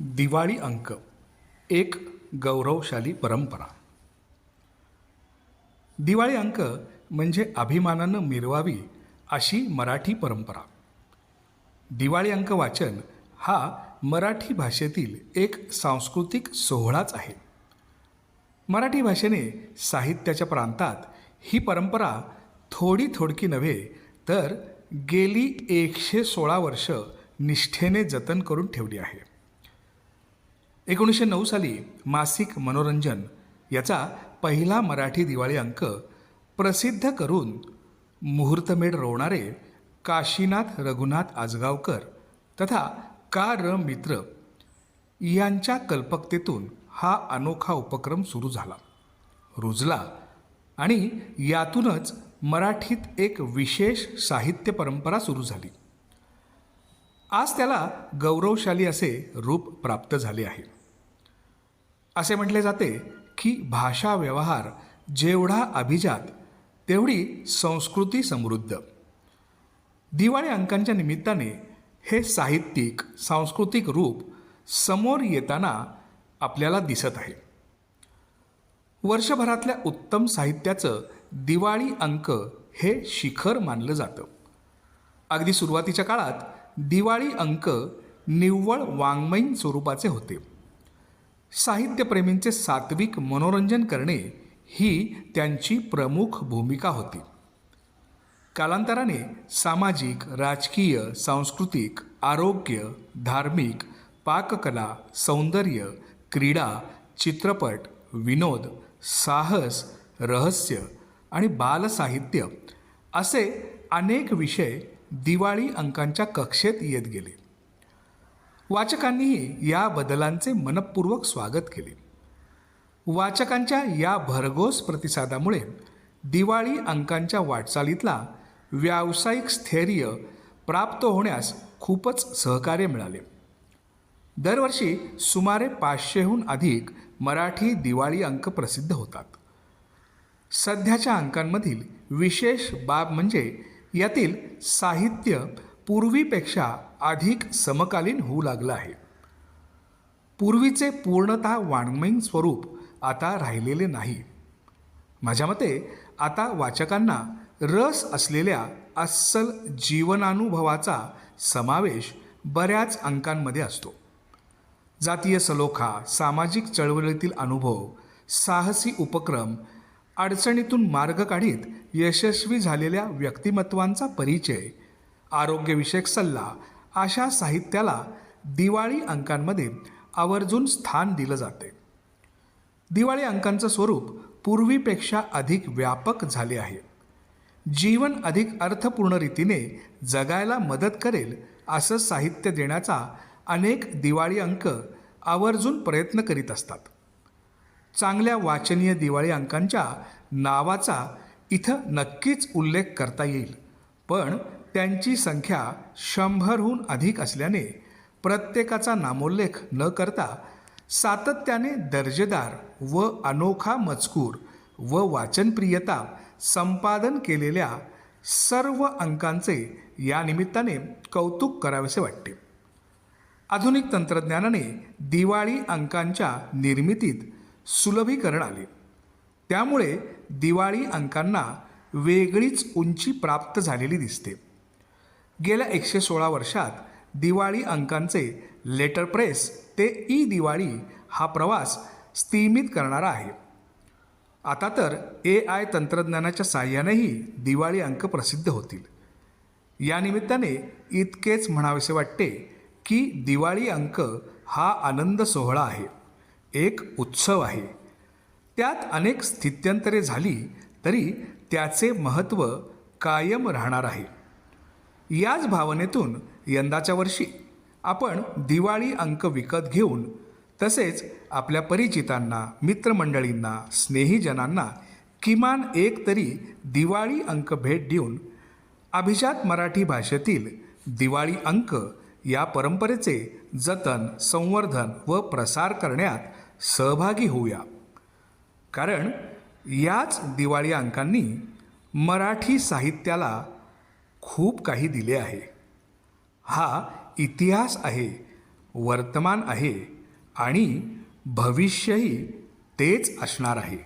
दिवाळी अंक. एक गौरवशाली परंपरा. दिवाळी अंक म्हणजे अभिमानानं मिरवावी अशी मराठी परंपरा. दिवाळी अंक वाचन हा मराठी भाषेतील एक सांस्कृतिक सोहळाच आहे. मराठी भाषेने साहित्याच्या प्रांतात ही परंपरा थोडी थोडकी नव्हे तर गेली एकशे सोळा वर्ष निष्ठेने जतन करून ठेवली आहे. एकोणीसशे नऊ साली मासिक मनोरंजन याचा पहिला मराठी दिवाळी अंक प्रसिद्ध करून मुहूर्तमेढ रोवणारे काशीनाथ रघुनाथ आजगावकर तथा का र मित्र यांच्या कल्पकतेतून हा अनोखा उपक्रम सुरू झाला. रुजला आणि यातूनच मराठीत एक विशेष साहित्य परंपरा सुरू झाली. आज त्याला गौरवशाली असे रूप प्राप्त झाले आहे. असे म्हटले जाते की भाषा व्यवहार जेवढा अभिजात तेवढी संस्कृती समृद्ध. दिवाळी अंकांच्या निमित्ताने हे साहित्यिक सांस्कृतिक रूप समोर येताना आपल्याला दिसत आहे. वर्षभरातल्या उत्तम साहित्याचं दिवाळी अंक हे शिखर मानलं जातं. अगदी सुरुवातीच्या काळात दिवाळी अंक निव्वळ वाङ्मयीन स्वरूपाचे होते. साहित्यप्रेमींचे सात्विक मनोरंजन करणे ही त्यांची प्रमुख भूमिका होती. कालांतराने सामाजिक राजकीय सांस्कृतिक आरोग्य धार्मिक पाककला सौंदर्य क्रीडा चित्रपट विनोद साहस रहस्य आणि बालसाहित्य असे अनेक विषय दिवाळी अंकांच्या कक्षेत येत गेले. वाचकांनीही या बदलांचे मनपूर्वक स्वागत केले. वाचकांच्या या भरघोस प्रतिसादामुळे दिवाळी अंकांच्या वाटचालीतला व्यावसायिक स्थैर्य प्राप्त होण्यास खूपच सहकार्य मिळाले. दरवर्षी सुमारे पाचशेहून अधिक मराठी दिवाळी अंक प्रसिद्ध होतात. सध्याच्या अंकांमधील विशेष बाब म्हणजे यातील साहित्य पूर्वीपेक्षा अधिक समकालीन होऊ लागलं आहे. पूर्वीचे पूर्णतः वाङ्मयीन स्वरूप आता राहिलेले नाही. माझ्या मते आता वाचकांना रस असलेल्या अस्सल जीवनानुभवाचा समावेश बऱ्याच अंकांमध्ये असतो. जातीय सलोखा सामाजिक चळवळीतील अनुभव साहसी उपक्रम अडचणीतून मार्ग काढीत यशस्वी झालेल्या व्यक्तिमत्वांचा परिचय आरोग्यविषयक सल्ला अशा साहित्याला दिवाळी अंकांमध्ये आवर्जून स्थान दिलं जाते. दिवाळी अंकांचं स्वरूप पूर्वीपेक्षा अधिक व्यापक झाले आहे. जीवन अधिक अर्थपूर्ण रीतीने जगायला मदत करेल असं साहित्य देण्याचा अनेक दिवाळी अंक आवर्जून प्रयत्न करीत असतात. चांगल्या वाचनीय दिवाळी अंकांच्या नावाचा इथं नक्कीच उल्लेख करता येईल. पण त्यांची संख्या शंभरहून अधिक असल्याने प्रत्येकाचा नामोल्लेख न करता सातत्याने दर्जेदार व अनोखा मजकूर व वाचनप्रियता संपादन केलेल्या सर्व अंकांचे या निमित्ताने कौतुक करावेसे वाटते. आधुनिक तंत्रज्ञानाने दिवाळी अंकांच्या निर्मितीत सुलभीकरण आले. त्यामुळे दिवाळी अंकांना वेगळीच उंची प्राप्त झालेली दिसते. गेल्या एकशे सोळा वर्षात दिवाळी अंकांचे लेटर प्रेस ते ई दिवाळी हा प्रवास स्थिमित करणारा आहे. आता तर ए आय तंत्रज्ञानाच्या साह्यानेही दिवाळी अंक प्रसिद्ध होतील. या निमित्ताने इतकेच म्हणावेसे वाटते की दिवाळी अंक हा आनंद सोहळा आहे. एक उत्सव आहे. त्यात अनेक स्थित्यंतरे झाली तरी त्याचे महत्त्व कायम राहणार आहे. याच भावनेतून यंदाच्या वर्षी आपण दिवाळी अंक विकत घेऊन तसेच आपल्या परिचितांना मित्रमंडळींना स्नेहीजनांना किमान एक तरी दिवाळी अंक भेट देऊन अभिजात मराठी भाषेतील दिवाळी अंक या परंपरेचे जतन संवर्धन व प्रसार करण्यात सहभागी होऊया. कारण याच दिवाळी अंकांनी मराठी साहित्याला खूप काही दिले आहे. हा इतिहास आहे वर्तमान आहे आणि भविष्यही तेच असणार आहे.